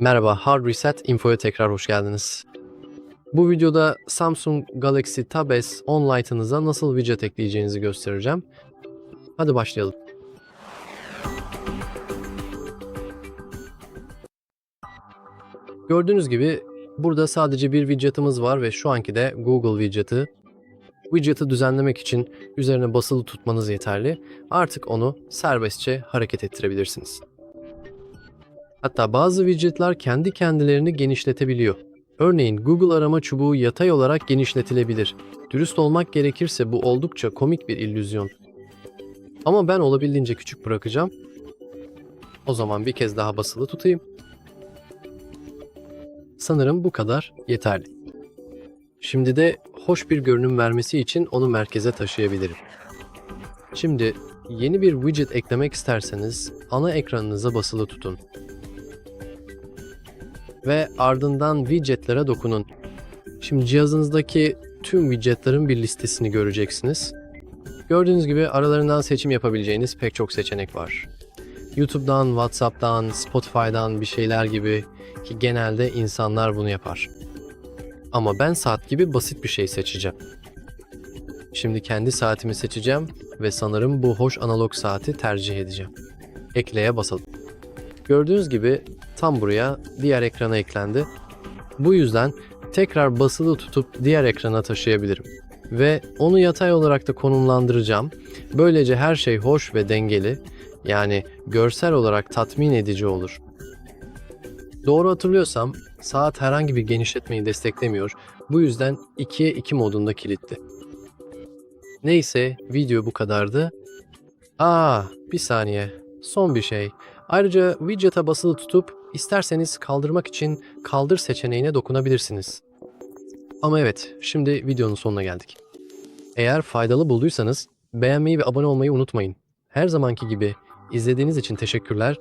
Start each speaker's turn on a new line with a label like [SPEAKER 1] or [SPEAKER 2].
[SPEAKER 1] Merhaba, Hard Reset Info'ya tekrar hoş geldiniz. Bu videoda Samsung Galaxy Tab S 10 Lite'ınıza nasıl widget ekleyeceğinizi göstereceğim. Hadi başlayalım. Gördüğünüz gibi burada sadece bir widget'ımız var ve şu anki de Google widget'ı. Widget'ı düzenlemek için üzerine basılı tutmanız yeterli. Artık onu serbestçe hareket ettirebilirsiniz. Hatta bazı widgetler kendi kendilerini genişletebiliyor. Örneğin Google arama çubuğu yatay olarak genişletilebilir. Dürüst olmak gerekirse bu oldukça komik bir illüzyon. Ama ben olabildiğince küçük bırakacağım. O zaman bir kez daha basılı tutayım. Sanırım bu kadar yeterli. Şimdi de hoş bir görünüm vermesi için onu merkeze taşıyabilirim. Şimdi yeni bir widget eklemek isterseniz ana ekranınıza basılı tutun ve ardından widgetlere dokunun. Şimdi cihazınızdaki tüm widgetlerin bir listesini göreceksiniz. Gördüğünüz gibi aralarından seçim yapabileceğiniz pek çok seçenek var. YouTube'dan, WhatsApp'tan, Spotify'dan bir şeyler gibi ki genelde insanlar bunu yapar. Ama ben saat gibi basit bir şey seçeceğim. Şimdi kendi saatimi seçeceğim ve sanırım bu hoş analog saati tercih edeceğim. Ekleye basalım. Gördüğünüz gibi tam buraya diğer ekrana eklendi. Bu yüzden tekrar basılı tutup diğer ekrana taşıyabilirim. Ve onu yatay olarak da konumlandıracağım. Böylece her şey hoş ve dengeli, yani görsel olarak tatmin edici olur. Doğru hatırlıyorsam saat herhangi bir genişletmeyi desteklemiyor. Bu yüzden 2'ye 2 modunda kilitli. Neyse video bu kadardı. Aa bir saniye. Son bir şey. Ayrıca widget'a basılı tutup isterseniz kaldırmak için kaldır seçeneğine dokunabilirsiniz. Ama evet, şimdi videonun sonuna geldik. Eğer faydalı bulduysanız beğenmeyi ve abone olmayı unutmayın. Her zamanki gibi izlediğiniz için teşekkürler.